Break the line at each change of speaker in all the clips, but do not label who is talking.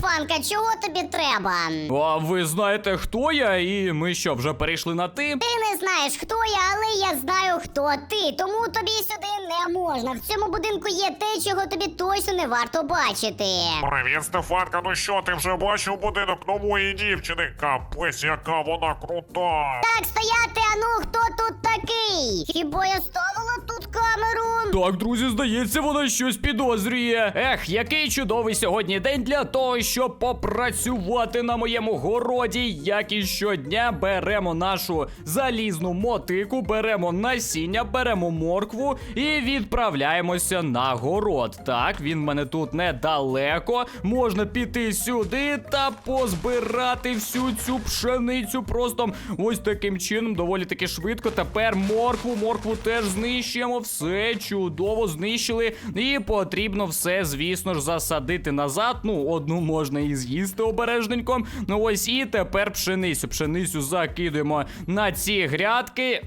Стефанка, чого тобі треба?
А ви знаєте, хто я? І ми що, вже перейшли на ти?
Ти не знаєш, хто я, але я знаю, хто ти. Тому тобі сюди не можна. В цьому будинку є те, чого тобі точно не варто бачити.
Привіт, Стефанка, ну що, ти вже бачив будинок нової дівчини? Капець, яка вона крута!
Так, стояти, а ну хто тут такий? Хіба я ставила тут камеру?
Так, друзі, здається, вона щось підозрює. Ех, який чудовий сьогодні день для того, щоб попрацювати на моєму городі. Як і щодня беремо нашу залізну мотику, беремо насіння, беремо моркву і відправляємося на город. Так, він в мене тут недалеко. Можна піти сюди та позбирати всю цю пшеницю. Просто ось таким чином, доволі таки швидко. Тепер моркву, моркву теж знищуємо. Все чудово знищили. І потрібно все, звісно ж, засадити назад. Ну, одну можна і з'їсти обережненько. Ну ось і тепер пшеницю. Пшеницю закидуємо на ці грядки.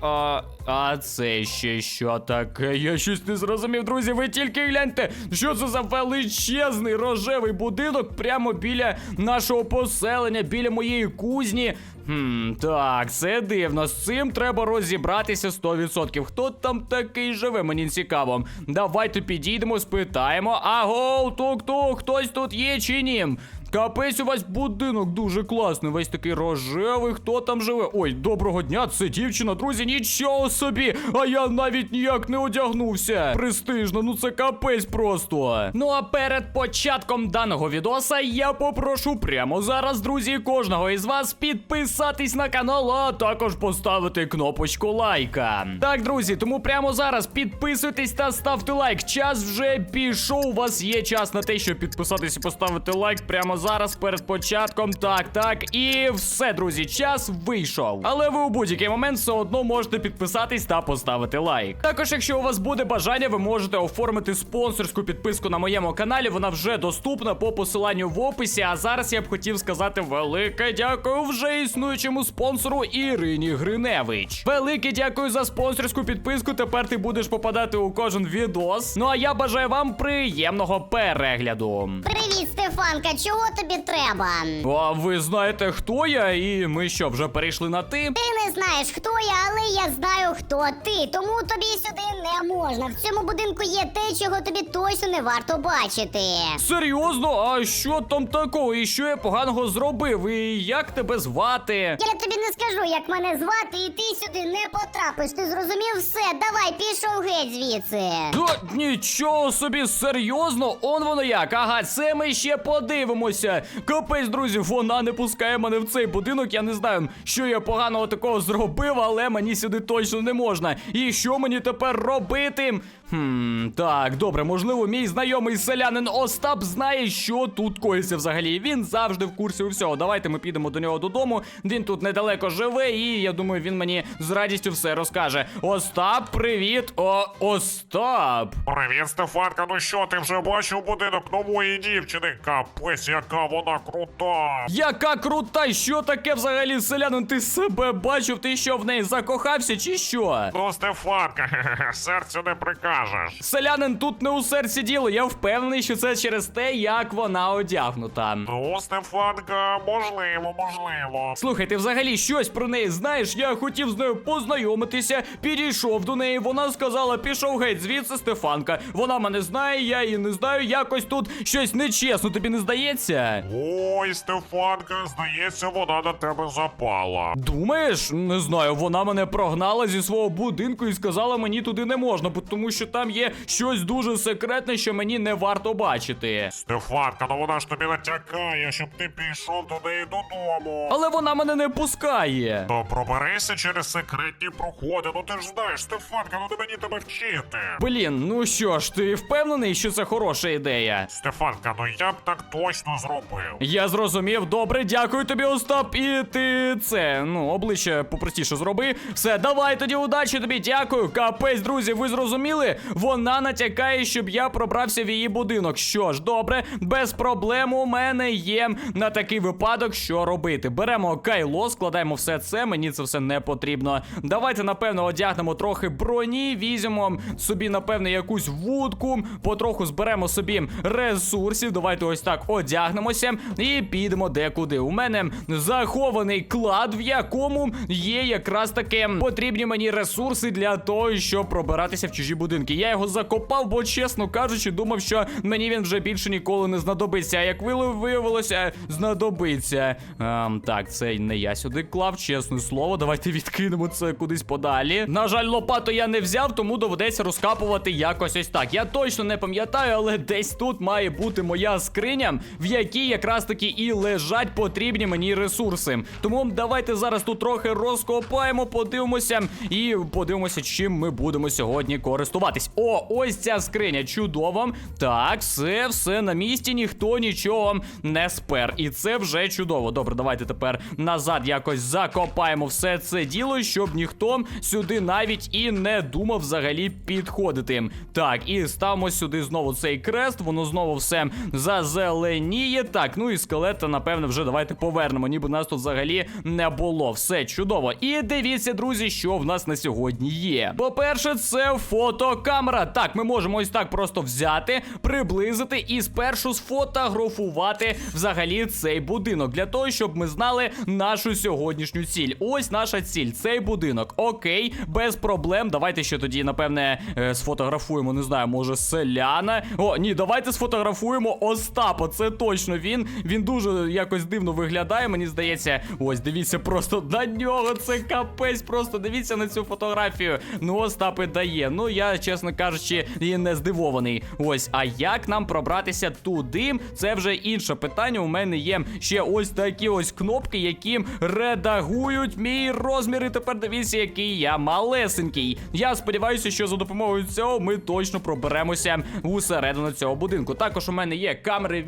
А це ще що таке? Я щось не зрозумів, друзі. Ви тільки гляньте, що це за величезний рожевий будинок прямо біля нашого поселення, біля моєї кузні. Хм, так, це дивно. З цим треба розібратися 100%. Хто там такий живе? Мені цікаво. Давайте підійдемо, спитаємо. Аго, тук-тук, хтось тут є чи ні? Капець у вас будинок дуже класний, весь такий рожевий, хто там живе? Ой, доброго дня, це дівчина, друзі, нічого собі! А я навіть ніяк не одягнувся. Престижно, ну це капець просто. Ну а перед початком даного відоса я попрошу прямо зараз, друзі, кожного із вас підписатись на канал, а також поставити кнопочку лайка. Так, друзі, тому прямо зараз підписуйтесь та ставте лайк. Час вже пішов. У вас є час на те, щоб підписатись і поставити лайк прямо зараз перед початком. Так, так. І все, друзі, час вийшов. Але ви у будь-який момент все одно можете підписатись та поставити лайк. Також, якщо у вас буде бажання, ви можете оформити спонсорську підписку на моєму каналі. Вона вже доступна по посиланню в описі. А зараз я б хотів сказати велике дякую вже існуючому спонсору Ірині Гриневич. Велике дякую за спонсорську підписку. Тепер ти будеш попадати у кожен відос. Ну а я бажаю вам приємного перегляду.
Привіт, Стефанка, чого тобі треба?
А ви знаєте, хто я? І ми що, вже перейшли на ти?
Ти не знаєш, хто я, але я знаю, хто ти. Тому тобі сюди не можна. В цьому будинку є те, чого тобі точно не варто бачити.
Серйозно? А що там такого? І що я поганого зробив? І як тебе звати?
Я тобі не скажу, як мене звати, і ти сюди не потрапиш. Ти зрозумів все? Давай, пішов геть звідси.
Та нічого собі, серйозно? Он воно як. Ага, це ми ще подивимося. Капець, друзі, вона не пускає мене в цей будинок. Я не знаю, що я поганого такого зробив, але мені сюди точно не можна. І що мені тепер робити? Хм, так, добре, можливо, мій знайомий селянин Остап знає, що тут коїться взагалі. Він завжди в курсі усього. Давайте ми підемо до нього додому. Він тут недалеко живе, і я думаю, він мені з радістю все розкаже. Остап, привіт! О, Остап!
Привіт, Стефанка, ну що, ти вже бачив будинок нової дівчини? Капець, яка вона крута!
Яка крута! Що таке взагалі, селянин? Ти себе бачив? Ти що в неї закохався, чи що?
Ну, Стефанка, серцю не прикажеш.
Селянин тут не у серці діло. Я впевнений, що це через те, як вона одягнута.
Ну, Стефанка, можливо, можливо.
Слухай, ти взагалі щось про неї знаєш? Я хотів з нею познайомитися, підійшов до неї. Вона сказала, пішов геть звідси, Стефанка. Вона мене знає, я її не знаю. Якось тут щось нечесно, тобі не здається?
Ой, Стефанка, здається, вона на тебе запала.
Думаєш, не знаю, вона мене прогнала зі свого будинку і сказала, мені туди не можна, бо тому що там є щось дуже секретне, що мені не варто бачити.
Стефанка, ну вона ж тобі натякає, щоб ти пішов до неї додому.
Але вона мене не пускає.
То проберися через секретні проходи. Ну ти ж знаєш, Стефанка, ну не мені тебе вчити.
Блін, ну що ж, ти впевнений, що це хороша ідея?
Стефанка, ну я б так точно зробив.
Я зрозумів, добре, дякую тобі, Остап. І ти це, ну, обличчя попростіше зроби. Все, давай тоді удачі тобі, дякую. Капець, друзі, ви зрозуміли? Вона натякає, щоб я пробрався в її будинок. Що ж, добре, без проблем у мене є на такий випадок, що робити. Беремо кайло, складаємо все це, мені це все не потрібно. Давайте, напевно, одягнемо трохи броні, візьмемо собі, напевно, якусь вудку, потроху зберемо собі ресурсів. Давайте ось так одягнемо. Одягнемося і підемо декуди. У мене захований клад, в якому є якраз таке потрібні мені ресурси для того, щоб пробиратися в чужі будинки. Я його закопав, бо чесно кажучи, думав, що мені він вже більше ніколи не знадобиться. А як виявилося, знадобиться. Ем, так, це не я сюди клав, чесне слово. Давайте відкинемо це кудись подалі. На жаль, лопату я не взяв, тому доведеться розкапувати якось ось так. Я точно не пам'ятаю, але десь тут має бути моя скриня, в якій якраз таки і лежать потрібні мені ресурси. Тому давайте зараз тут трохи розкопаємо, подивимося і подивимося, чим ми будемо сьогодні користуватись. О, ось ця скриня. Чудово. Так, все, все на місці, ніхто нічого не спер. І це вже чудово. Добре, давайте тепер назад якось закопаємо все це діло, щоб ніхто сюди навіть і не думав взагалі підходити. Так, і ставимо сюди знову цей крест, воно знову все зазеленіє. Так, ну і скелета, напевне, вже давайте повернемо, ніби нас тут взагалі не було. Все чудово. І дивіться, друзі, що в нас на сьогодні є. По-перше, це фотокамера. Так, ми можемо ось так просто взяти, приблизити і спершу сфотографувати взагалі цей будинок для того, щоб ми знали нашу сьогоднішню ціль. Ось наша ціль, цей будинок. Окей, без проблем. Давайте ще тоді, напевне, е, сфотографуємо, не знаю, може, селяна. О, ні, давайте сфотографуємо Остапа. Це точно він. Він дуже якось дивно виглядає, мені здається. Ось, дивіться, просто на нього це капець. Просто дивіться на цю фотографію. Ну, Остап і дає. Ну, я, чесно кажучи, і не здивований. Ось, а як нам пробратися туди? Це вже інше питання. У мене є ще ось такі ось кнопки, які редагують мій розмір. І тепер дивіться, який я малесенький. Я сподіваюся, що за допомогою цього ми точно проберемося усередину цього будинку. Також у мене є камери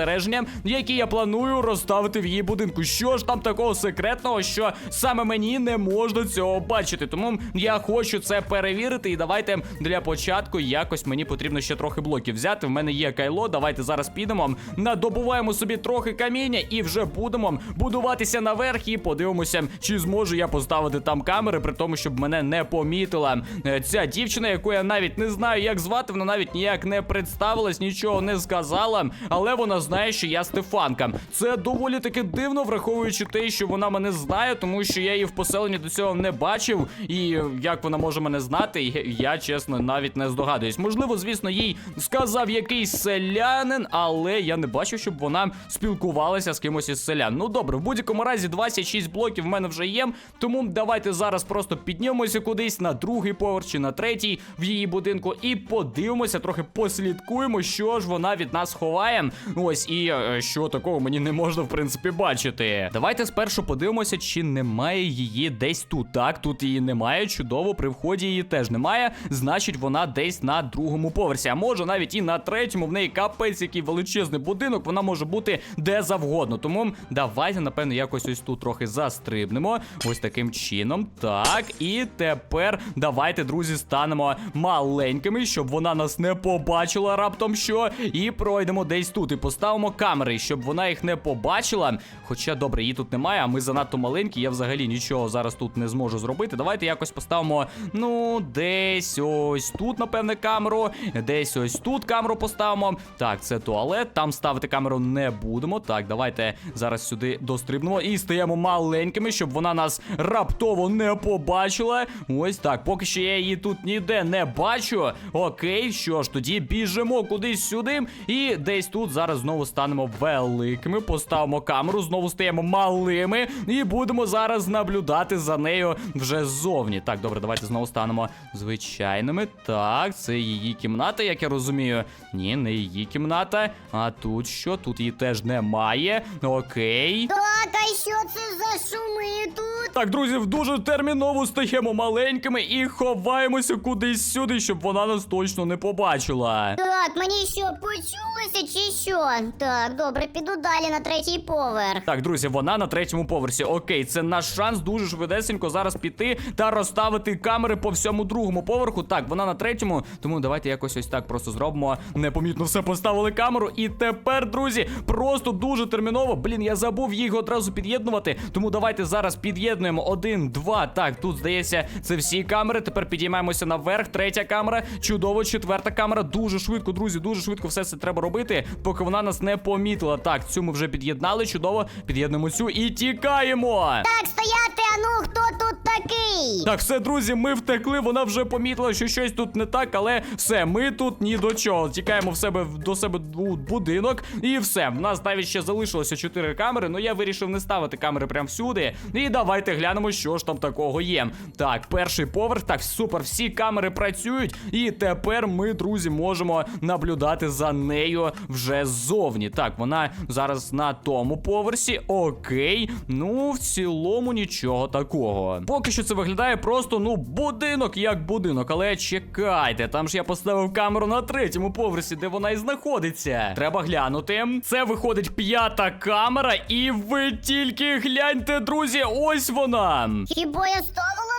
відеоспостереження, які я планую розставити в її будинку. Що ж там такого секретного, що саме мені не можна цього бачити. Тому я хочу це перевірити. І давайте для початку якось мені потрібно ще трохи блоків взяти. В мене є кайло. Давайте зараз підемо. Надобуваємо собі трохи каміння і вже будемо будуватися наверх і подивимося, чи зможу я поставити там камери, при тому, щоб мене не помітила е, ця дівчина, яку я навіть не знаю, як звати. Вона навіть ніяк не представилась, нічого не сказала. Але вона знає, що я Стефанка. Це доволі таки дивно, враховуючи те, що вона мене знає, тому що я її в поселенні до цього не бачив. І як вона може мене знати, я, чесно навіть не здогадуюсь. Можливо, звісно, їй сказав якийсь селянин, але я не бачив, щоб вона спілкувалася з кимось із селян. Ну добре, в будь-якому разі 26 блоків в мене вже є. Тому давайте зараз просто піднімемося кудись на другий поверх чи на третій в її будинку і подивимося, трохи послідкуємо, що ж вона від нас ховає. Ось і е, що такого мені не можна в принципі бачити. Давайте спершу подивимося, чи немає її десь тут. Так, тут її немає. Чудово, при вході її теж немає. Значить, вона десь на другому поверсі. А може навіть і на третьому. В неї капець, який величезний будинок. Вона може бути де завгодно. Тому давайте, напевно, якось ось тут трохи застрибнемо. Ось таким чином. Так, і тепер давайте, друзі, станемо маленькими, щоб вона нас не побачила раптом що. І пройдемо десь тут. І поставимо камери, щоб вона їх не побачила. Хоча добре, її тут немає, а ми занадто маленькі. Я взагалі нічого зараз тут не зможу зробити. Давайте якось поставимо, ну, десь ось тут, напевне, камеру. Десь ось тут камеру поставимо. Так, це туалет. Там ставити камеру не будемо. Так, давайте зараз сюди дострибнемо і стаємо маленькими, щоб вона нас раптово не побачила. Ось так. Поки що я її тут ніде не бачу. Окей, що ж, тоді біжимо кудись сюди. І десь тут зараз знову станемо великими. Поставимо камеру, знову стаємо малими. І будемо зараз наблюдати за нею вже ззовні. Так, добре, давайте знову станемо звичайними. Так, це її кімната, як я розумію. Ні, не її кімната. А тут що? Тут її теж немає. Окей.
Так, а що це за шуми тут?
Так, друзі, дуже терміново стаємо маленькими і ховаємося кудись сюди, щоб вона нас точно не побачила.
Так, мені що, почулося чи що? Так, добре, піду далі на третій поверх.
Так, друзі, вона на третьому поверсі. Окей, це наш шанс дуже швидесенько зараз піти та розставити камери по всьому другому поверху. Так, вона на третьому, тому давайте якось ось так просто зробимо. Непомітно все поставили камеру. І тепер, друзі, просто дуже терміново. Блін, я забув їх одразу під'єднувати. Тому давайте зараз під'єднуємо один, два. Так, тут здається, це всі камери. Тепер підіймаємося наверх. Третя камера. Чудово, четверта камера. Дуже швидко, друзі, дуже швидко все це треба робити, поки вона нас не помітила. Так, цю ми вже під'єднали, чудово. Під'єднуємо цю і тікаємо.
Так, стояти, а ну хто тут такий?
Так, все, друзі, ми втекли. Вона вже помітила, що щось тут не так, але все, ми тут ні до чого. Тікаємо в себе до себе у будинок, і все. В нас навіть ще залишилося 4 камери. Ну я вирішив не ставити камери прямо всюди. І давайте глянемо, що ж там такого є. Так, перший поверх. Так, супер, всі камери працюють. І тепер ми, друзі, можемо наблюдати за нею вже ззовні. Так, вона зараз на тому поверсі. Окей. Ну, в цілому нічого такого. Поки що це виглядає просто, ну, будинок як будинок. Але чекайте, там ж я поставив камеру на третьому поверсі, де вона і знаходиться. Треба глянути. Це виходить п'ята камера, і ви тільки гляньте, друзі, ось вона.
Хіба я ставила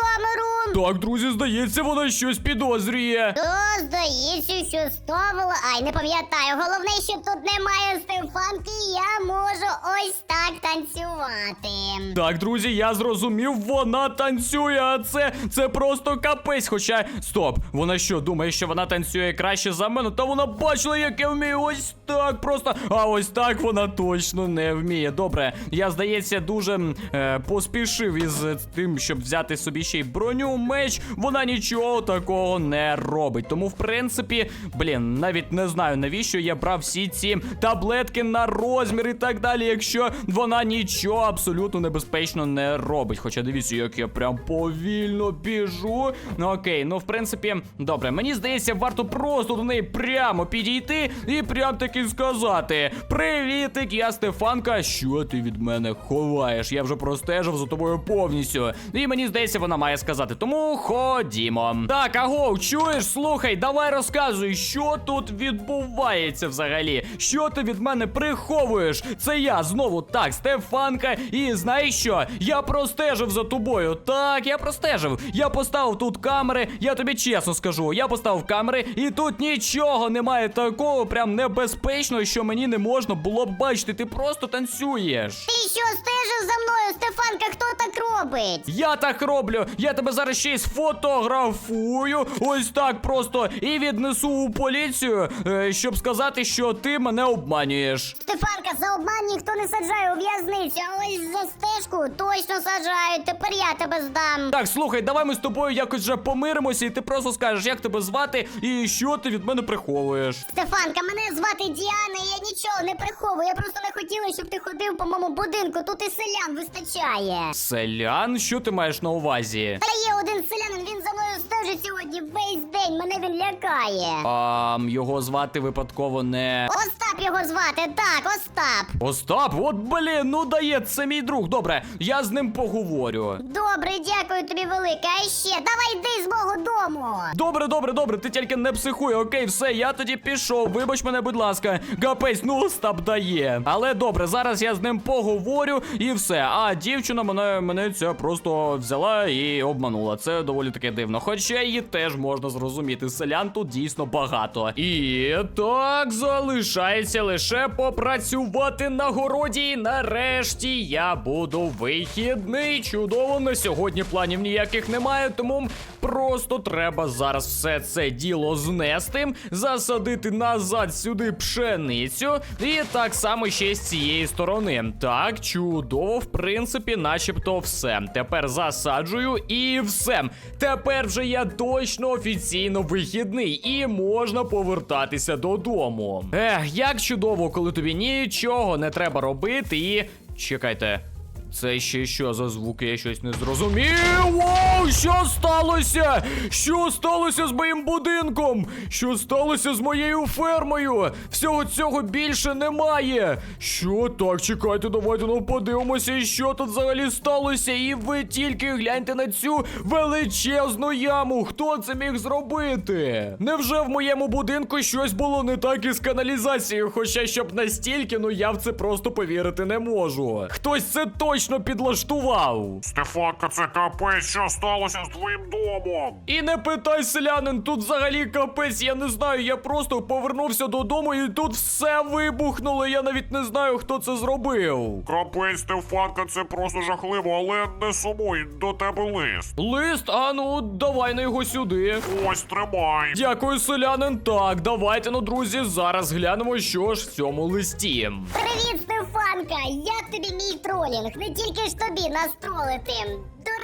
камеру?
Так, друзі, здається, вона щось підозрює.
То здається, що ставила. Ай, не пам'ятаю. Головне, що тут немає Стефанки, і я можу ось так танцювати.
Так, друзі, я зрозумів, вона танцює, а це, це просто капець. Хоча, стоп, вона що, думає, що вона танцює краще за мене, та вона бачила, як я вмію ось так просто. А ось так вона точно не вміє. Добре, я здається, дуже е, поспішив із е, тим, щоб взяти собі ще й броню, меч. Вона нічого такого не робить. Тому, в принципі, блін, навіть не знаю, навіщо я брав всі ці таблетки на розмір і так далі, якщо вона нічого абсолютно небезпечно не робить. Хоча дивіться, як я прям повільно біжу. Ну окей, ну в принципі, добре. Мені здається, варто просто до неї прямо підійти і прям таки сказати: Привітик, я Стефанка. Що ти від мене ховаєш? Я вже простежив за тобою повністю. І мені здається, вона має сказати. Тому ходімо. Так, аго, чуєш? Слухай, давай розказуй, що тут відбувається взагалі. Що ти від мене приховуєш? Це я знову так, Стефанка. І знаєш що? Я простежив за тобою. Так, я простежив. Я поставив тут камери. Я тобі чесно скажу. Я поставив камери, і тут нічого немає такого, прям небезпечного, що мені не можна було б бачити. Ти просто танцюєш.
Ти що стежив за мною, Стефанка? Хто так робить?
Я так роблю. Я тебе зараз ще й сфотографую. Ось так просто і віднесу у поліцію, е, щоб сказати, що ти мене обманюєш.
Стефанка, за обман ніхто не саджає у в'язницю, а ось за стежку точно саджають. Тепер я тебе здам.
Так, слухай, давай ми з тобою якось вже помиримося, і ти просто скажеш, як тебе звати і що ти від мене приховуєш.
Стефанка, мене звати Діана, і я нічого не приховую. Я просто не хотіла, щоб ти ходив по моєму будинку. Тут і селян вистачає.
Селян, що ти маєш на увазі?
Та є один селянин, він за мною стежить сьогодні весь день. Мене він лякає.
А його звати випадково не.
Остап його звати, так, Остап.
Остап, от блін, ну дає, це мій друг. Добре, я з ним поговорю.
Добре, дякую тобі велике. А ще давай йди з мого дому.
Добре, добре, добре, ти тільки не психуй, окей, все, я тоді пішов. Вибач мене, будь ласка. Капець, ну Остап дає. Але добре, зараз я з ним поговорю і все. А дівчина мене, мене ця просто взяла і обманула. Це доволі таки дивно. Хоча її теж можна зрозуміти. Селян тут дійсно багато. І так залишається лише попрацювати на городі. І нарешті я буду вихідний. Чудово, на сьогодні планів ніяких немає, тому просто треба зараз все це діло знести, засадити назад сюди пшеницю, і так само ще з цієї сторони. Так, чудово, в принципі, начебто все. Тепер засаджую і все. Тепер вже я точно офіційно вихідний і можна повертатися додому. Ех, як чудово, коли тобі нічого не треба робити і. Чекайте. Це ще що за звуки? Я щось не зрозумів. Воу, що сталося? Що сталося з моїм будинком? Що сталося з моєю фермою? Всього цього більше немає. Що так, чекайте, давайте ну подивимося, що тут взагалі сталося. І ви тільки гляньте на цю величезну яму. Хто це міг зробити? Невже в моєму будинку щось було не так із каналізацією? Хоча щоб настільки, ну я в це просто повірити не можу. Хтось це точно точно підлаштував.
Стефанка, це капець, що сталося з твоїм домом?
І не питай, селянин, тут взагалі капець, я не знаю. Я просто повернувся додому і тут все вибухнуло. Я навіть не знаю, хто це зробив.
Капець, Стефанка, це просто жахливо, але не сумуй, до тебе лист.
Лист, а ну давай на його сюди.
Ось тримай.
Дякую, селянин. Так, давайте, ну, друзі, зараз глянемо, що ж в цьому листі.
Привіт, Стефанка! Як тобі мій тролінг? Не тільки ж тобі нас тролити.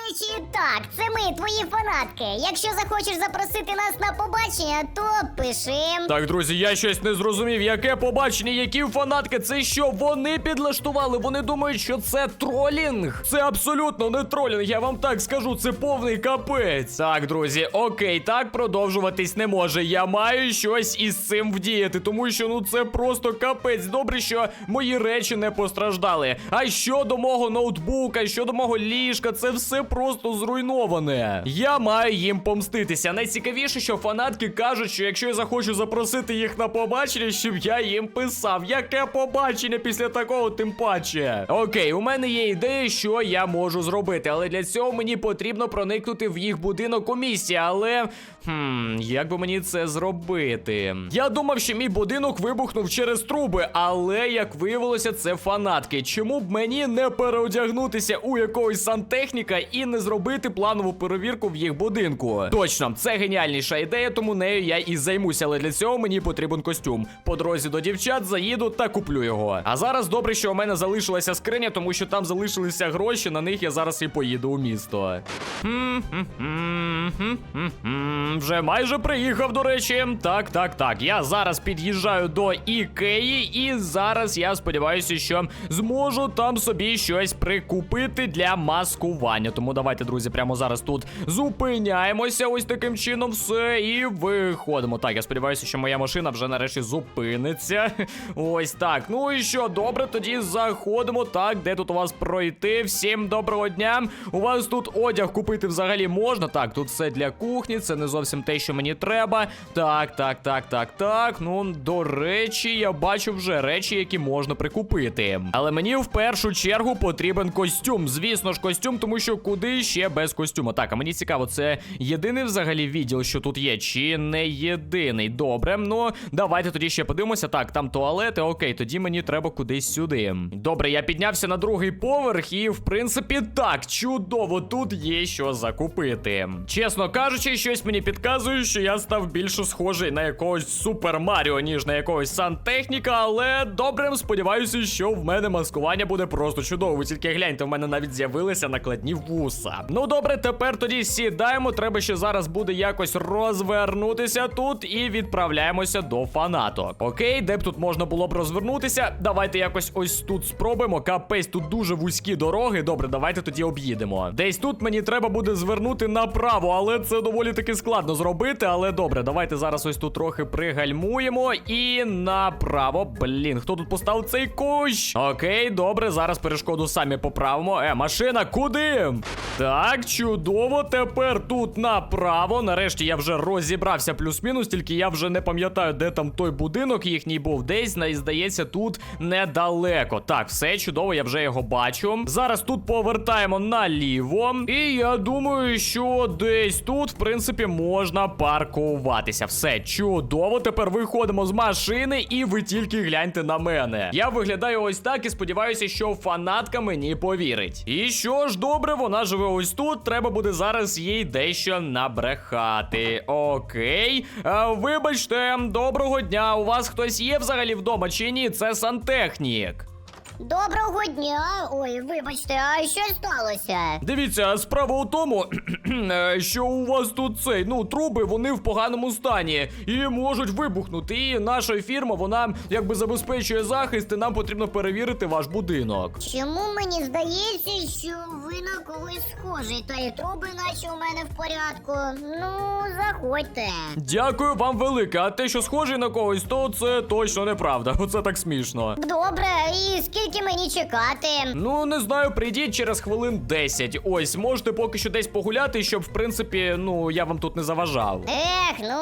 Речі, так, це ми, твої фанатки. Якщо захочеш запросити нас на побачення, то пиши.
Так, друзі, я щось не зрозумів. Яке побачення, які фанатки? Це що? Вони підлаштували? Вони думають, що це тролінг? Це абсолютно не тролінг. Я вам так скажу, це повний капець. Так, друзі, окей, так продовжуватись не може. Я маю щось із цим вдіяти, тому що ну це просто капець. Добре, що мої речі не постраждали. А щодо мого ноутбука, щодо мого ліжка, це все просто зруйноване. Я маю їм помститися. Найцікавіше, що фанатки кажуть, що якщо я захочу запросити їх на побачення, щоб я їм писав. Яке побачення після такого, тим паче. Окей, у мене є ідея, що я можу зробити, але для цього мені потрібно проникнути в їх будинок у місті. Але хм, як би мені це зробити? Я думав, що мій будинок вибухнув через труби, але як виявилося, це фанатки. Чому б мені не переодягнутися у якогось сантехніка і не зробити планову перевірку в їх будинку? Точно, це геніальніша ідея, тому нею я і займуся. Але для цього мені потрібен костюм. По дорозі до дівчат заїду та куплю його. А зараз добре, що у мене залишилася скриня, тому що там залишилися гроші. На них я зараз і поїду у місто. Вже майже приїхав, до речі. Так, так, так. Я зараз під'їжджаю до Ікеї, і зараз я сподіваюся, що зможу там собі щось прикупити для маскування. Тому давайте, друзі, прямо зараз тут зупиняємося. Ось таким чином все і виходимо. Так, я сподіваюся, що моя машина вже нарешті зупиниться. Ось так. Ну і що, добре, тоді заходимо. Так, де тут у вас пройти? Всім доброго дня. У вас тут одяг купити взагалі можна. Так, тут все для кухні, це не зовсім те, що мені треба. Так, так, так, так, так. Ну, до речі, я бачу вже речі, які можна прикупити. Але мені в першу чергу потрібен костюм. Звісно ж, костюм, тому що куди ще без костюма. Так, а мені цікаво, це єдиний взагалі відділ, що тут є, чи не єдиний. Добре, ну давайте тоді ще подивимося. Так, там туалети. Окей, тоді мені треба кудись сюди. Добре, я піднявся на другий поверх, і в принципі так, чудово, тут є що закупити. Чесно кажучи, щось мені підказує, що я став більше схожий на якогось Супер Маріо, ніж на якогось сантехніка, але добре, сподіваюся, що в мене маскування буде просто чудово. Ви тільки гляньте, в мене навіть з'явилися накладні вуса. Ну добре, тепер тоді сідаємо. Треба ще зараз буде якось розвернутися тут і відправляємося до фанаток. Окей, де б тут можна було б розвернутися? Давайте якось ось тут спробуємо. Капець, тут дуже вузькі дороги. Добре, давайте тоді об'їдемо. Десь тут мені треба буде звернути направо, але це доволі таки складно зробити. Але добре, давайте зараз ось тут трохи пригальмуємо і направо. Блін, хто тут поставив цей кущ? Окей, добре, зараз перешкоду самі поправимо. Е, машина, куди? Так, чудово. Тепер тут направо. Нарешті я вже розібрався плюс-мінус, тільки я вже не пам'ятаю, де там той будинок їхній був. Десь, най- здається, тут недалеко. Так, все чудово, я вже його бачу. Зараз тут повертаємо наліво. І я думаю, що десь тут, в принципі, можна паркуватися. Все чудово. Тепер виходимо з машини, і ви тільки гляньте на мене. Я виглядаю ось так і сподіваюся, що фанатка мені повірить. І що ж, добре, вона живе ось тут. Треба буде зараз їй дещо набрехати. Окей. А, вибачте, доброго дня. У вас хтось є взагалі вдома чи ні? Це сантехнік.
Доброго дня. Ой, вибачте, а що сталося?
Дивіться, справа у тому, е, що у вас тут цей, ну, труби, вони в поганому стані і можуть вибухнути. І наша фірма, вона якби забезпечує захист, і нам потрібно перевірити ваш будинок.
Чому мені здається, що ви на когось схожий? Та й труби, наче у мене в порядку. Ну, заходьте.
Дякую вам велике. А те, що схожий на когось, то це точно неправда. Оце так смішно.
Добре, і скільки мені чекати?
Ну, не знаю, прийдіть через хвилин 10. Ось, можете поки що десь погуляти, щоб, в принципі, ну, я вам тут не заважав.
Ех, ну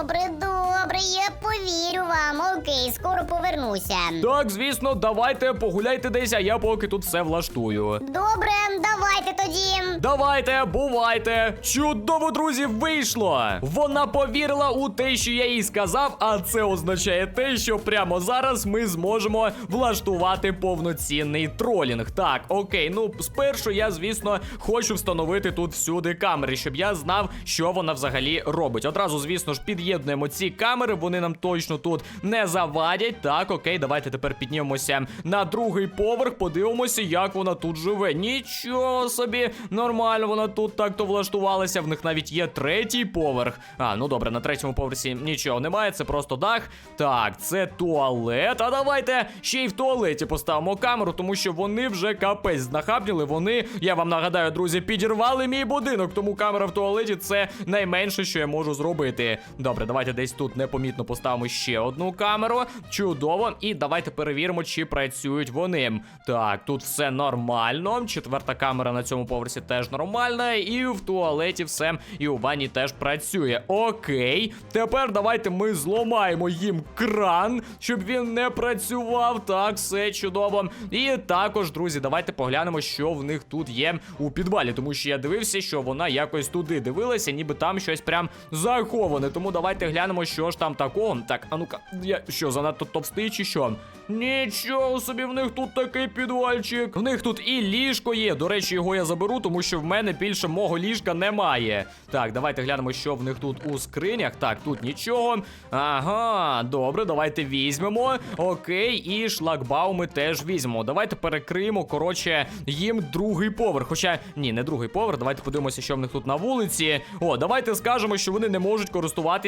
добре, добре. я повірю вам. Окей, скоро повернуся.
Так, звісно, давайте погуляйте десь, а я поки тут все влаштую.
Добре, давайте тоді.
Давайте, бувайте! Чудово, друзі, вийшло! Вона повірила у те, що я їй сказав, а це означає те, що прямо зараз ми зможемо влаштувати повноцінний тролінг. Так, окей, ну спершу я, звісно, хочу встановити тут всюди камери, щоб я знав, що вона взагалі робить. Одразу, звісно ж, під'єднуємо ці камери, вони нам точно тут не завадять. Так, окей, давайте тепер піднімемося на другий поверх, подивимося, як вона тут живе. Нічого собі, нормально вона тут так-то влаштувалася. В них навіть є третій поверх. А, ну добре, на третьому поверсі нічого немає, це просто дах. Так, це туалет. А давайте ще й в туалеті поставимо камеру, тому що вони вже капець знахабніли. Вони, я вам нагадаю, друзі, підірвали мій будинок, тому камера в туалеті це найменше, що я можу зробити. Добре, давайте десь тут непомітно поставимо ще одну камеру. Чудово. І давайте перевіримо, чи працюють вони. Так, тут все нормально. Четверта камера на цьому поверсі теж нормальна. І в туалеті все, і у ванні теж працює. Окей. Тепер давайте ми зламаємо їм кран, щоб він не працював. Так, все чудово. І також, друзі, давайте поглянемо, що в них тут є у підвалі. Тому що я дивився, що вона якось туди дивилася, ніби там щось прям заховане. Тому давайте глянемо, що ж там такого. Так, а ну-ка, я що, занадто товстий чи що? Нічого собі, в них тут такий підвальчик. В них тут і ліжко є. До речі, його я заберу, тому що в мене більше мого ліжка немає. Так, давайте глянемо, що в них тут у скринях. Так, тут нічого. Ага, добре, давайте візьмемо. Окей, і шлагбауми теж візьмемо. Давайте перекриємо, коротше, їм другий поверх. Хоча, ні, не другий поверх. Давайте подивимося, що в них тут на вулиці. О, давайте скажемо, що вони не можуть користуватися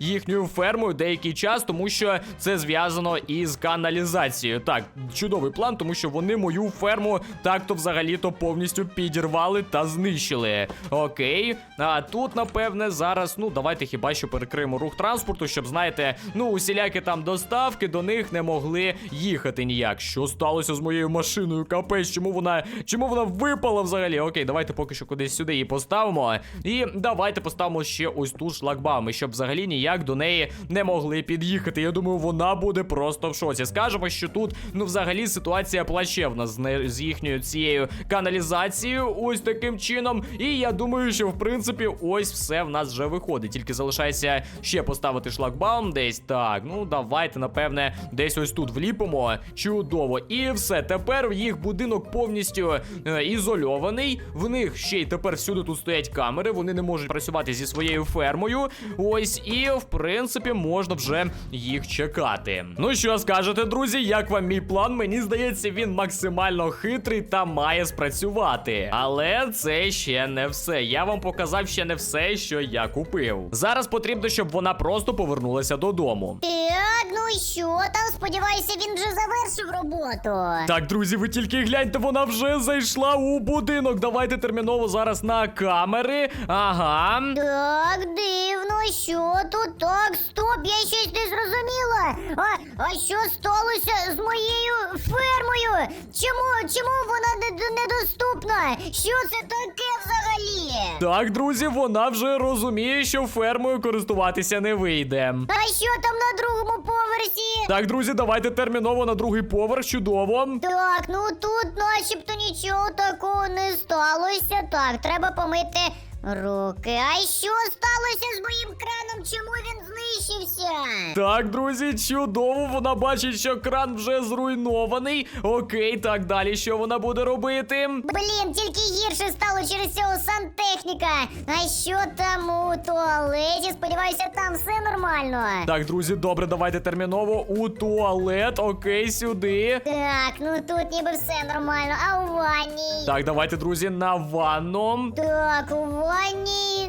їхньою фермою деякий час, тому що це зв'язано із каналізацією. Так, чудовий план, тому що вони мою ферму так-то взагалі-то повністю підірвали та знищили. Окей. А тут, напевне, зараз, ну, давайте хіба що перекриємо рух транспорту, щоб, знаєте, ну, усілякі там доставки до них не могли їхати ніяк. Що сталося з моєю машиною? Капець, чому вона. Чому вона випала взагалі? Окей, давайте поки що кудись сюди її поставимо. І давайте поставимо ще ось тут шлагбауми, щоб взагалі ніяк до неї не могли під'їхати. Я думаю, вона буде просто в шоці. Скажемо, що тут, ну, взагалі, ситуація плачевна з, не... з їхньою цією каналізацією, ось таким чином. І я думаю, що в принципі ось все в нас вже виходить. Тільки залишається ще поставити шлагбаум десь. Так, ну давайте, напевне, десь ось тут вліпимо. Чудово. І все. Тепер їх будинок повністю е, ізольований. В них ще й тепер всюди тут стоять камери. Вони не можуть працювати зі своєю фермою. Ось, і в принципі можна вже їх чекати. Ну що скажете, друзі, як вам мій план? Мені здається, він максимально хитрий та має спрацювати. Але це ще не все. Я вам показав ще не все, що я купив. Зараз потрібно, щоб вона просто повернулася додому.
Так, ну що там? Сподіваюся, він вже завершив роботу.
Так, друзі, ви тільки гляньте, вона вже зайшла у будинок. Давайте терміново зараз на камери. Ага.
Так, дивно, що тут так, стоп, я щось не зрозуміла. А, а що сталося з моєю фермою? Чому, чому вона не- недоступна? Що це таке взагалі?
Так, друзі, вона вже розуміє, що фермою користуватися не вийде.
А що там на другому поверсі?
Так, друзі, давайте терміново на другий поверх. Чудово.
Так, ну тут начебто нічого такого не сталося. Так, треба помити руки. А що сталося з моїм краном? Чому він знищився?
Так, друзі, чудово. Вона бачить, що кран вже зруйнований. Окей, так далі. Що вона буде робити?
Блін, тільки гірше стало через цього сантехніка. А що там у туалеті? Сподіваюся, там все нормально.
Так, друзі, добре, давайте терміново у туалет. Окей, сюди.
Так, ну тут ніби все нормально. А у ванні?
Так, давайте, друзі, на ванну.
Так, у ванні,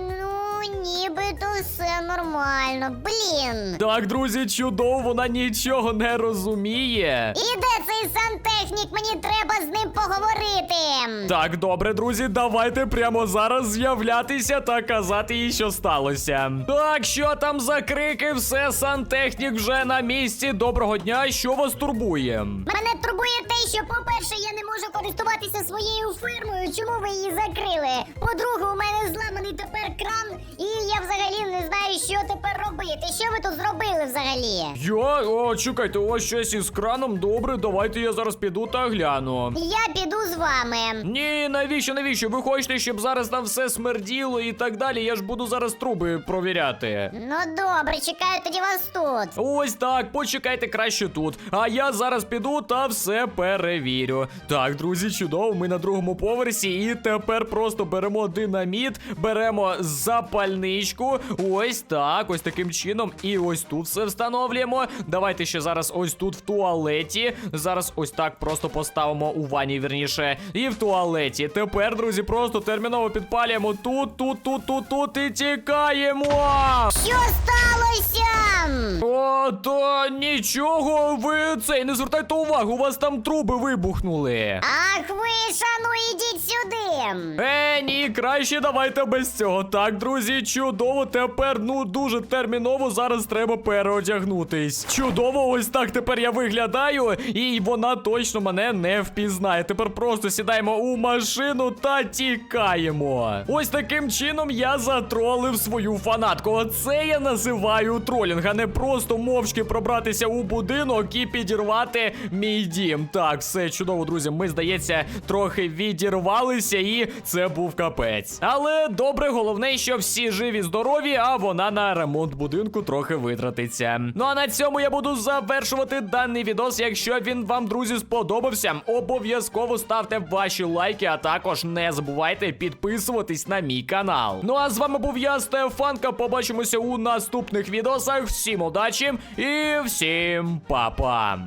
нібито все нормально. Блін.
Так, друзі, чудово, вона нічого не розуміє.
І де цей сантехнік? сантехнік, мені треба з ним поговорити.
Так, добре, друзі, давайте прямо зараз з'являтися та казати їй, що сталося. Так, що там за крики? Все, сантехнік вже на місці. Доброго дня, що вас турбує?
Мене турбує те, що, по-перше, я не можу користуватися своєю фирмою. Чому ви її закрили? По-друге, у мене зламаний тепер кран, і я взагалі не знаю, що тепер робити. Що ви тут зробили взагалі?
Я? О, чекайте, у вас щось із краном. Добре, давайте я зараз піду та гляну.
Я піду з вами.
Ні, навіщо, навіщо? Ви хочете, щоб зараз там все смерділо і так далі. Я ж буду зараз труби провіряти.
Ну добре, чекаю тоді вас тут.
Ось так, почекайте краще тут. А я зараз піду та все перевірю. Так, друзі, чудово, ми на другому поверсі, і тепер просто беремо динаміт, беремо запальничку. Ось так, ось таким чином. І ось тут все встановлюємо. Давайте ще зараз ось тут в туалеті. Зараз ось так просто поставимо у ванні, вірніше. І в туалеті. Тепер, друзі, просто терміново підпалюємо тут, тут, тут, тут, тут і тікаємо.
Що сталося?
О, то нічого, ви цей не звертайте увагу, у вас там труби вибухнули.
Ах ви, шану, ідіть сюди.
Е, ні, краще давайте без цього. Так, друзі, чудово, тепер ну дуже терміново зараз треба переодягнутись. Чудово, ось так тепер я виглядаю, і вона точно мене не впізнає. Тепер просто сідаємо у машину та тікаємо. Ось таким чином я затролив свою фанатку. Оце я називаю тролінг, а не просто мовчки пробратися у будинок і підірвати мій дім. Так, все чудово, друзі. Ми, здається, трохи відірвалися, і це був капець. Але добре, головне, що всі живі, здорові, а вона на ремонт будинку трохи витратиться. Ну а на цьому я буду завершувати даний відос. Якщо він вам, друзі, сподобався, обов'язково ставте ваші лайки, а також не забувайте підписуватись на мій канал. Ну а з вами був я, Стефанка. Побачимося у наступних відосах. Всім удачі і всім па-па!